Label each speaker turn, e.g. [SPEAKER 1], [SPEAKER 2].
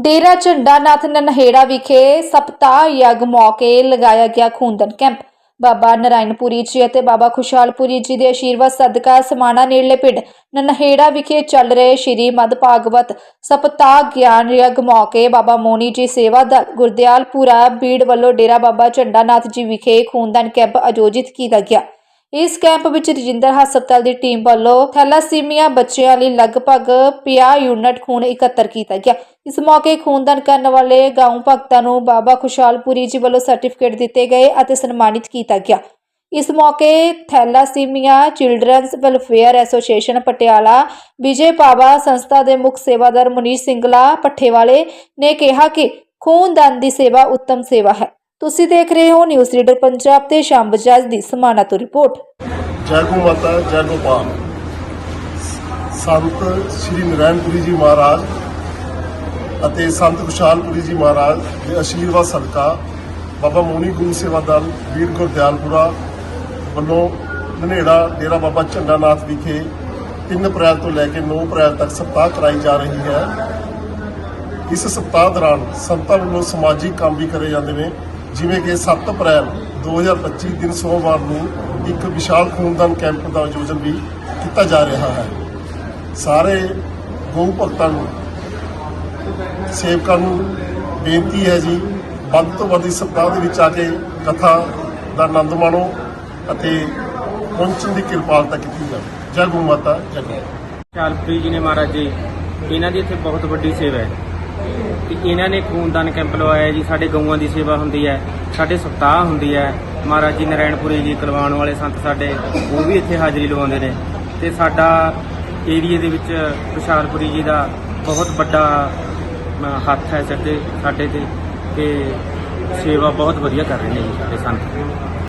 [SPEAKER 1] ਡੇਰਾ ਝੰਡਾ ਨਾਥ ਨਨਹੇੜਾ ਵਿਖੇ ਸਪਤਾਹ ਯਗ ਮੌਕੇ ਲਗਾਇਆ ਗਿਆ ਖੂਨਦਾਨ ਕੈਂਪ। ਬਾਬਾ ਨਰਾਇਣਪੁਰੀ ਜੀ ਅਤੇ ਬਾਬਾ ਖੁਸ਼ਹਾਲਪੁਰੀ ਜੀ ਦੇ ਆਸ਼ੀਰਵਾਦ ਸਦਕਾ ਸਮਾਣਾ ਨੇੜਲੇ ਪਿੰਡ ਨਨਹੇੜਾ ਵਿਖੇ ਚੱਲ ਰਹੇ ਸ਼੍ਰੀ ਮਦ ਭਾਗਵਤ ਸਪਤਾਹ ਗਿਆਨ ਯੱਗ ਮੌਕੇ ਬਾਬਾ ਮੋਨੀ ਜੀ ਸੇਵਾ ਦਲ ਗੁਰਦਿਆਲਪੁਰਾ ਬੀੜ ਵੱਲੋਂ ਡੇਰਾ ਬਾਬਾ ਝੰਡਾ ਨਾਥ ਜੀ ਵਿਖੇ ਖੂਨਦਾਨ ਕੈਂਪ ਆਯੋਜਿਤ ਕੀਤਾ ਗਿਆ। ਇਸ ਕੈਂਪ ਵਿੱਚ ਰਜਿੰਦਰ ਹਸਪਤਾਲ ਦੀ ਟੀਮ ਵੱਲੋਂ ਥੈਲਾਸੀਮੀਆ ਬੱਚਿਆਂ ਲਈ ਲਗਭਗ 50 ਯੂਨਿਟ ਖੂਨ ਇਕੱਤਰ ਕੀਤਾ ਗਿਆ। ਇਸ ਮੌਕੇ ਖੂਨਦਾਨ ਕਰਨ ਵਾਲੇ ਗਾਉਂ ਭਗਤਾਂ ਨੂੰ ਬਾਬਾ ਖੁਸ਼ਹਾਲਪੁਰੀ ਜੀ ਵੱਲੋਂ ਸਰਟੀਫਿਕੇਟ ਦਿੱਤੇ ਗਏ ਅਤੇ ਸਨਮਾਨਿਤ ਕੀਤਾ ਗਿਆ। ਇਸ ਮੌਕੇ thalassemia children's welfare association Patiala, Vijay Pawa ਸੰਸਥਾ ਦੇ ਮੁੱਖ ਸੇਵਾਦਾਰ ਮੁਨੀਸ਼ ਸਿੰਗਲਾ ਪੱਠੇਵਾਲੇ ਨੇ ਕਿਹਾ ਕਿ ਖੂਨਦਾਨ ਦੀ ਸੇਵਾ ਉੱਤਮ ਸੇਵਾ ਹੈ। ਤੁਸੀਂ ਦੇਖ ਰਹੇ ਹੋ ਨਿਊਜ਼ ਰੀਡਰ ਪੰਜਾਬ ਤੇ ਸ਼ਾਮ ਬਜਾਜ ਦੀ ਸਮਾਣਾ ਤੋਂ ਰਿਪੋਰਟ।
[SPEAKER 2] ਜੈ ਗੋ ਮਾਤਾ, ਜੈ ਗੋਪਾਲ ਸੰਤ ਸ੍ਰੀ ਨਰੈਣਪੁਰੀ ਜੀ ਮਹਾਰਾਜ ਅਤੇ ਸੰਤ ਵਿਸ਼ਾਲਪੁਰੀ ਜੀ ਮਹਾਰਾਜ ਦੇ ਆਸ਼ੀਰਵਾਦ ਸਦਕਾ ਬਾਬਾ ਮੋਨੀ ਗੁਰੂ ਸੇਵਾ ਦਲ, ਵੀਰ ਗੁਰਦਿਆਲਪੁਰਾ ਵੱਲੋਂ ਨਨੇੜਾ ਡੇਰਾ ਬਾਬਾ ਝੰਡਾਨਾਥ ਵਿਖੇ 3 ਅਪ੍ਰੈਲ ਤੋਂ ਲੈ ਕੇ 9 ਅਪ੍ਰੈਲ ਤੱਕ ਸਪਤਾਹ ਕਰਾਈ ਜਾ ਰਹੀ ਹੈ। ਇਸ ਸਪਤਾਹ ਦੌਰਾਨ ਸੰਤਾਂ ਵੱਲੋਂ ਸਮਾਜਿਕ ਕੰਮ ਵੀ ਕਰੇ ਜਾਂਦੇ ਨੇ। ਜਿਵੇਂ ਕਿ 7 ਅਪ੍ਰੈਲ 2025 ਦਿਨ ਸੋਮਵਾਰ ਨੂੰ ਇੱਕ ਵਿਸ਼ਾਲ ਖੂਨਦਾਨ ਕੈਂਪ ਦਾ ਆਯੋਜਨ ਵੀ ਕੀਤਾ ਜਾ ਰਿਹਾ ਹੈ। ਸਾਰੇ ਗਊ ਭਗਤਾਂ ਨੂੰ, ਸੇਵਕਾਂ ਨੂੰ ਬੇਨਤੀ ਹੈ ਜੀ, ਵੱਧ ਤੋਂ ਵੱਧ ਇਸ ਸਪਤਾਹ ਦੇ ਵਿੱਚ ਆ ਕੇ ਕਥਾ ਦਾ ਆਨੰਦ ਮਾਣੋ ਅਤੇ ਪਹੁੰਚਣ ਦੀ ਕਿਰਪਾਲਤਾ ਕੀਤੀ ਜਾਵੇ। ਜੈ ਗਊ ਮਾਤਾ, ਜੈ ਗਊ
[SPEAKER 3] ਚਾਲਪੁਰੀ ਜੀ ਨੇ ਮਹਾਰਾਜ ਜੀ, ਇਹਨਾਂ ਦੀ ਇੱਥੇ ਬਹੁਤ ਵੱਡੀ ਸੇਵਾ ਹੈ। ਤੇ ਇਹਨਾਂ ਨੇ ਖੂਨਦਾਨ ਕੈਂਪ ਲਵਾਇਆ ਜੀ, ਸਾਡੇ ਗਊਆਂ ਦੀ ਸੇਵਾ ਹੁੰਦੀ ਹੈ, ਸਾਡੇ ਸਪਤਾਹ ਹੁੰਦੀ ਹੈ। ਮਹਾਰਾਜ ਜੀ ਨਰਾਇਣਪੁਰੀ ਜੀ, ਕੁਲਵਾਣ ਵਾਲੇ ਸੰਤ ਸਾਡੇ, ਉਹ ਵੀ ਇੱਥੇ ਹਾਜ਼ਰੀ ਲਵਾਉਂਦੇ ਨੇ। ਤੇ ਸਾਡਾ ਏਰੀਏ ਦੇ ਵਿੱਚ ਵਿਸ਼ਾਲਪੁਰੀ ਜੀ ਦਾ ਬਹੁਤ ਵੱਡਾ ਹੱਥ ਹੈ ਸਾਡੇ ਸਾਡੇ ਤੇ। ਤੇ ਸੇਵਾ ਬਹੁਤ ਵਧੀਆ ਕਰ ਰਹੇ ਨੇ ਜੀ ਸਾਡੇ ਸੰਤ।